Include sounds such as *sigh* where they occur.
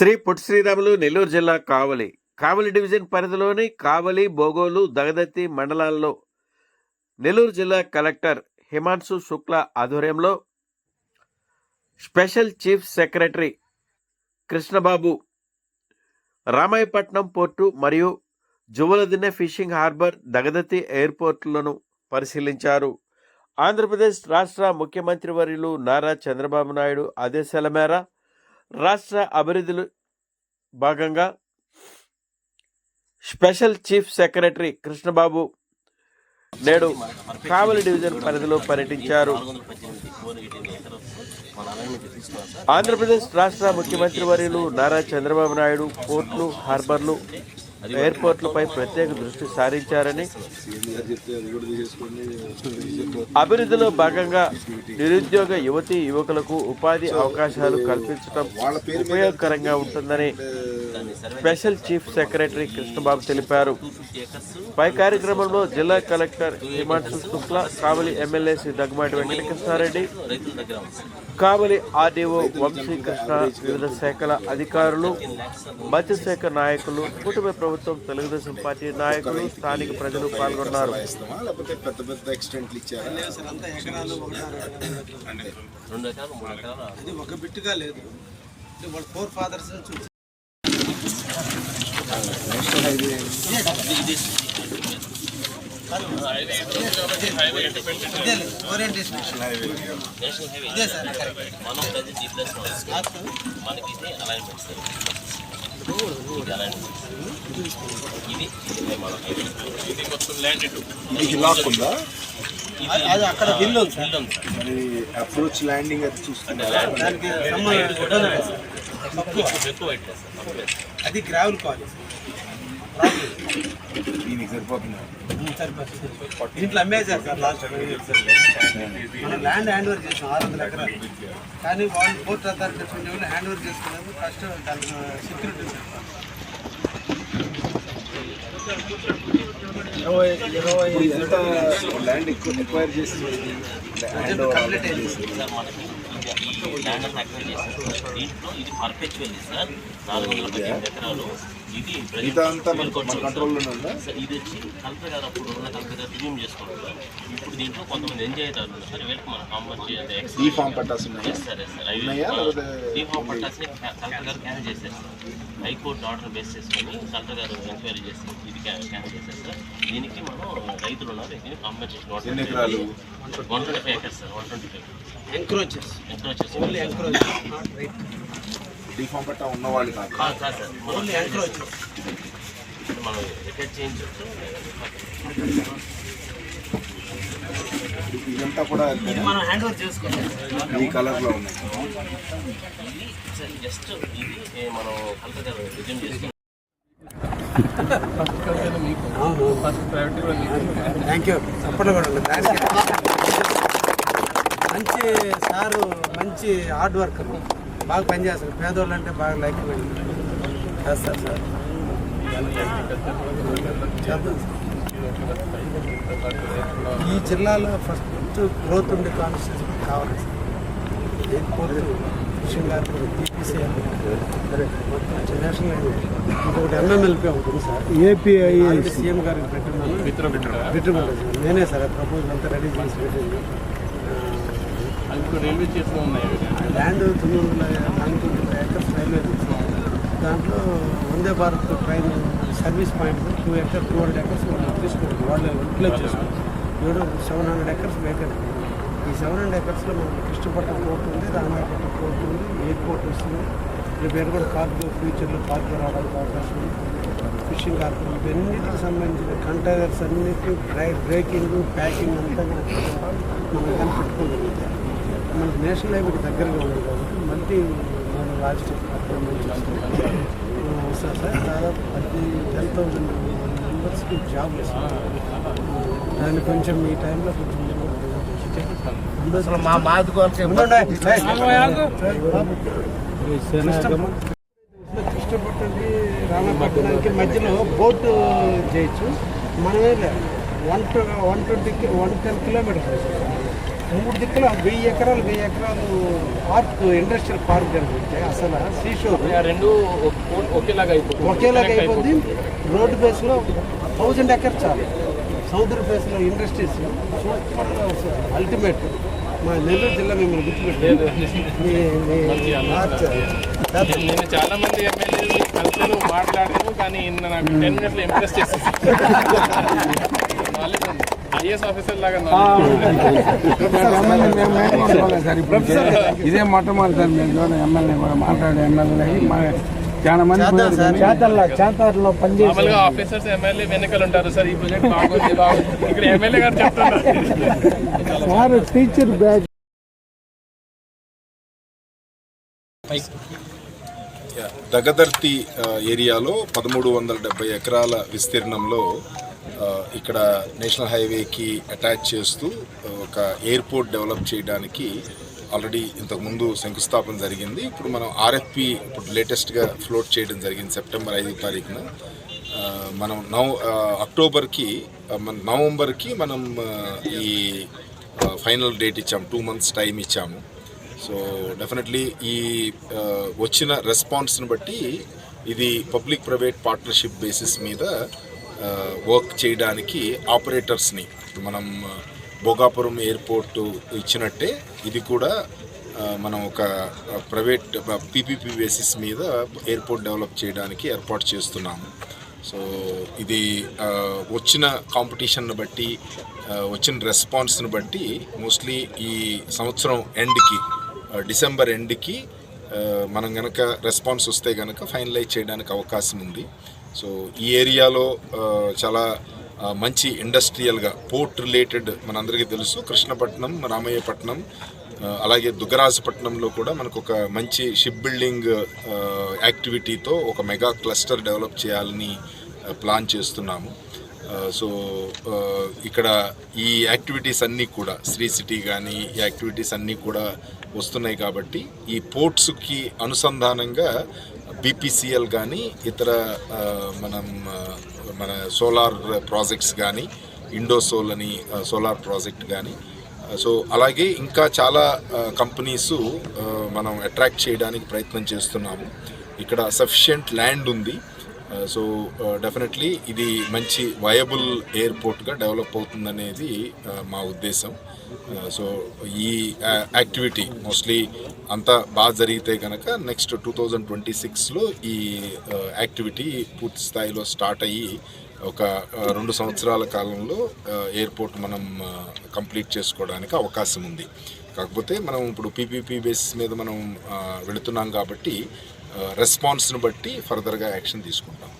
శ్రీ పొట్టి శ్రీరాములు నెల్లూరు జిల్లా కావలి. కావలి డివిజన్ పరిధిలోని కావలి బోగోలు దగదత్తి మండలాల్లో నెల్లూరు జిల్లా కలెక్టర్ హిమాంశు శుక్ల ఆధ్వర్యంలో special chief secretary Krishnababu Ramayapatnam port మరియు జువలదిన్నె ఫిషింగ్ హార్బర్ దగదత్తి ఎయిర్పోర్టులను పరిశీలించారు. ఆంధ్రప్రదేశ్ రాష్ట్ర ముఖ్యమంత్రి వర్యులు నారా చంద్రబాబు నాయుడు ఆదేశాల మేర రాష్ట్ర అభివృద్ధిలో భాగంగా స్పెషల్ చీఫ్ సెక్రటరీ కృష్ణబాబు నేడు కావలి డివిజన్ పరిధిలో పర్యటించారు. ఆంధ్రప్రదేశ్ రాష్ట్ర ముఖ్యమంత్రి వర్యులు నారా చంద్రబాబు నాయుడు పోర్ట్లు హార్బర్లు ఎయిర్పోర్ట్లపై ప్రత్యేక దృష్టి సారించారని అభివృద్ధిలో భాగంగా నిరుద్యోగ యువతి యువకులకు ఉపాధి అవకాశాలు కల్పించడం ఉపయోగకరంగా ఉంటుందని స్పెషల్ చీఫ్ సెక్రటరీ కృష్ణబాబు తెలిపారు. పై కార్యక్రమంలో జిల్లా collector Himanshu Shukla Kavali MLA Shri Daggumati Venkatakrishnareddy Kavali RDO Vamsikrishna వివిధ శాఖల అధికారులు మత్స్యశాఖ నాయకులు కుటుంబ ప్రభుత్వం తెలుగుదేశం పార్టీ నాయకులు స్థానిక ప్రజలు పాల్గొన్నారు. అది ఒక బిట్టుగా లేదు. అంటే వాళ్ళ ఫోర్ ఫాదర్స్ చూసి ఇదే ఓరియంటేషన్ నేషనల్ హైవే ఇదే సార్ మనం ప్రతి జీ ప్లస్ మనకి ఇది అలైన్మెంట్ సార్ అది- అక్కడ బిల్లు ఉంది సార్. మరి అప్రోచ్ ల్యాండింగ్ అది చూస్తున్నారు దానికి. ఎక్కువ అది గ్రావెల్ కాలేజ్ దీనికి సరిపోతుంది? దీంట్లో అమ్మేశారు సార్ లాస్ట్ మనం ల్యాండ్ హ్యాండ్ ఓవర్ చేసాం ఆరు వందల ఎకరాలు. కానీ వాళ్ళు పోర్ట్ అథారిటీ వాళ్ళు హ్యాండ్ ఓవర్ చేసుకునేందుకు కష్టం దానికి సెక్యూరిటీ ఇరవై ఇరవై ఎంత ల్యాండ్ ఎక్కువ ఎక్వైర్ చేసి హ్యాండ్ ఓవర్ కంప్లీట్ అయింది. సార్ మనకి ఈ ల్యాండ్ అంతా అక్వైర్ చేశారు దీంట్లో ఇది పర్పెచువల్ సార్ నాలుగు వందల పద్దెనిమిది ఎకరాలు ఇది సార్ ఇది వచ్చి కలెక్టర్ గారు అప్పుడు ఉన్న కలెక్టర్ గారు రిజ్యూమ్ చేసుకుంటారు ఇప్పుడు దీంట్లో కొంతమంది ఎంజాయ్ అవుతారు సార్ వీళ్ళకి మనం కాంపౌండ్ చేయాలి ఈ ఫామ్ పట్టాల్సి ఉన్నాయి? సరే సార్? లేకపోతే దీపం పట్టాల్సి కలెక్టర్ గారు క్యాన్సిల్ చేశారు sir. High court order base చేసుకొని కలెక్టర్ గారు ఎంక్వైరీ చేసి ఇది క్యాన్సిల్ చేశారు సార్. దీనికి మనం రైతులు ఉన్నారు దీనికి compensation one twenty five acres sir one twenty five encroaches only encroaches not right D form పట్టా ఉన్న వాళ్ళు కాదు. కాదు కాదు సార్. మనం ఓన్లీ ఎంక్రోచెస్ మనం రికార్డ్ చేయించు ఇదంతా కూడా మనం హ్యాండ్ ఓవర్ చేసుకోవాలి. ఈ కలర్లో ఉన్నాయి జస్ట్ ఇది మనం గారు రిజ్యూమ్ చేసుకుని థ్యాంక్ యూ సపోర్ట్ కూడా మంచి సారు మంచి హార్డ్ వర్కర్ బాగా పనిచేస్తారు. పేదోళ్ళు అంటే బాగా లైక్ చేస్తారు సార్. ఈ జిల్లాలో ఫస్ట్ గ్రోత్ ఉండే కాన్స్టిట్యూషన్ కావాలి sir. Airport fishing harbour TPC మొత్తం నేషనల్ హైవే ఇంకొకటి ఎంఎంఎల్పీ ఉంటుంది సార్. ఏపీఐ సీఎం గారికి పెట్టున్నాను పెట్టుకుంటాను నేనే సార్ ప్రపోజల్ అంతా రెడీ చేసి పెట్టింది. రైల్వే స్టేషన్ ఉన్నాయి ల్యాండ్ తొమ్మిది వందల నైన్టీ ఎకర్స్ రైల్వే దాంట్లో Vande Bharat train service point two acres two hundred acres తీసుకుంటాం. వాళ్ళు యూటిలైజ్ చేసుకుంటాం. ఏడు సెవెన్ హండ్రెడ్ ఎకర్స్ వేకెంట్ ఈ సెవెన్ హండ్రెడ్ ఎకర్స్లో మనకి కృష్ణపట్నం పోర్ట్ ఉంది రామాయపట్నం పోర్ట్ ఉంది ఎయిర్పోర్ట్ వస్తుంది. రేపు కూడా కార్గో ఫ్యూచర్లో కార్గో రావడానికి అవకాశం ఉంది. ఫిషింగ్ కార్గో ఇవన్నిటికి సంబంధించిన కంటైనర్స్ అన్నిటికీ బ్రేకింగ్ ప్యాకింగ్ అంతా మనం కనిపెట్టుకోగలుగుతాం. మనకి నేషనల్ హైవేకి దగ్గరగా ఉంది కాబట్టి మళ్ళీ మన వస్తారు సార్ దాదాపు పది టెన్ థౌసండ్ మెంబర్స్కి జాబ్ దాన్ని కొంచెం ఈ టైంలో కొంచెం కృష్ణపట్నంకి రామపట్నానికి మధ్యలో బోట్ చేయొచ్చు మనమే one one twenty one ten kilometres మూడు దిక్కుల వెయ్యి ఎకరాలు వెయ్యి ఎకరాలు పార్క్ ఇండస్ట్రియల్ పార్క్ కనిపిస్తే అసలు సీషోర్ ఆ రెండు ఒకేలాగా అయిపోతుంది. ఒకేలాగా అయిపోద్ది రోడ్డు బేస్లో థౌజండ్ ఎకర్స్ చాలు. సౌదర్ బేస్లో ఇండస్ట్రీస్ సూపర్గా వస్తుంది అల్టిమేట్ మా నెల్లూరు జిల్లా మిమ్మల్ని గుర్తుపెట్టారు నేను చాలా మంది ఎమ్మెల్యేలు కలిసాను మాట్లాడాను కానీ నాకు టెన్ మినిట్స్లో ఇంప్రెస్ చేసేసి *laughs* ఇదే మొట్టమొదటి సార్ మేము ఎమ్మెల్యే కూడా మాట్లాడే ఎమ్మెల్యే మా చాలా మంది చేతల్లో పనిచేసి మామూలుగా ఆఫీసర్స్ ఎమ్మెల్యే వెనకాల ఉంటారు సార్. ఈ ప్రాజెక్ట్ బాగుంది బాగుంది. ఇక్కడ ఎమ్మెల్యే గారు చెప్తున్నారు. సార్ టీచర్ బ్యాగ్ దగదర్తి ఏరియాలో పదమూడు వందల డెబ్బై ఎకరాల విస్తీర్ణంలో ఇక్కడ నేషనల్ హైవేకి అటాచ్ చేస్తూ ఒక ఎయిర్పోర్ట్ డెవలప్ చేయడానికి ఆల్రెడీ ఇంతకుముందు శంకుస్థాపన జరిగింది. ఇప్పుడు మనం ఆర్ఎఫ్పి ఇప్పుడు లేటెస్ట్గా ఫ్లోట్ చేయడం జరిగింది సెప్టెంబర్ ఐదో తారీఖున. మనం నవ అక్టోబర్కి మన నవంబర్కి మనం ఈ ఫైనల్ డేట్ ఇచ్చాము టూ మంత్స్ టైం ఇచ్చాము. సో డెఫినెట్లీ ఈ వచ్చిన రెస్పాన్స్ని బట్టి ఇది పబ్లిక్ ప్రైవేట్ పార్ట్నర్షిప్ బేసిస్ మీద వర్క్ చేయడానికి ఆపరేటర్స్ని మనం భోగాపురం ఎయిర్పోర్ట్ ఇచ్చినట్టే ఇది కూడా మనం ఒక ప్రైవేట్ పీపీపీ బేసిస్ మీద ఎయిర్పోర్ట్ డెవలప్ చేయడానికి ఏర్పాటు చేస్తున్నాము. సో ఇది వచ్చిన కాంపిటీషన్ను బట్టి వచ్చిన రెస్పాన్స్ని బట్టి మోస్ట్లీ ఈ సంవత్సరం ఎండ్కి డిసెంబర్ ఎండ్కి మనం కనుక రెస్పాన్స్ వస్తే కనుక ఫైనలైజ్ చేయడానికి అవకాశం ఉంది. సో ఈ ఏరియాలో చాలా మంచి ఇండస్ట్రియల్గా పోర్ట్ రిలేటెడ్ మనందరికీ తెలుసు. కృష్ణపట్నం రామయ్యపట్నం అలాగే దుగ్గరాజపట్నంలో కూడా మనకు ఒక మంచి షిప్ బిల్డింగ్ యాక్టివిటీతో ఒక మెగా క్లస్టర్ డెవలప్ చేయాలని ప్లాన్ చేస్తున్నాము. సో ఇక్కడ ఈ యాక్టివిటీస్ అన్నీ కూడా శ్రీ సిటీ కానీ ఈ యాక్టివిటీస్ అన్నీ కూడా వస్తున్నాయి కాబట్టి ఈ పోర్ట్స్కి అనుసంధానంగా బీపీసీఎల్ కానీ ఇతర మనం మన సోలార్ ప్రాజెక్ట్స్ కానీ ఇండోసోల్ అని సోలార్ ప్రాజెక్ట్ కానీ సో అలాగే ఇంకా చాలా కంపెనీస్ మనం అట్రాక్ట్ చేయడానికి ప్రయత్నం చేస్తున్నాము. ఇక్కడ సఫిషియంట్ ల్యాండ్ ఉంది. Uh, సో డెఫినెట్లీ uh, ఇది మంచి వయబుల్ ఎయిర్పోర్ట్గా డెవలప్ అవుతుందనేది uh, మా ఉద్దేశం. సో ఈ యాక్టివిటీ మోస్ట్లీ అంతా బాగా జరిగితే కనుక నెక్స్ట్ టూ థౌజండ్ ట్వంటీ సిక్స్లో ఈ యాక్టివిటీ పూర్తి స్థాయిలో స్టార్ట్ అయ్యి ఒక రెండు సంవత్సరాల కాలంలో ఎయిర్పోర్ట్ మనం కంప్లీట్ చేసుకోవడానికి అవకాశం ఉంది. కాకపోతే మనం ఇప్పుడు పీపీపీ బేసిస్ మీద మనం వెళుతున్నాం కాబట్టి రెస్పాన్స్ని బట్టి ఫర్దర్గా యాక్షన్ తీసుకుంటాం.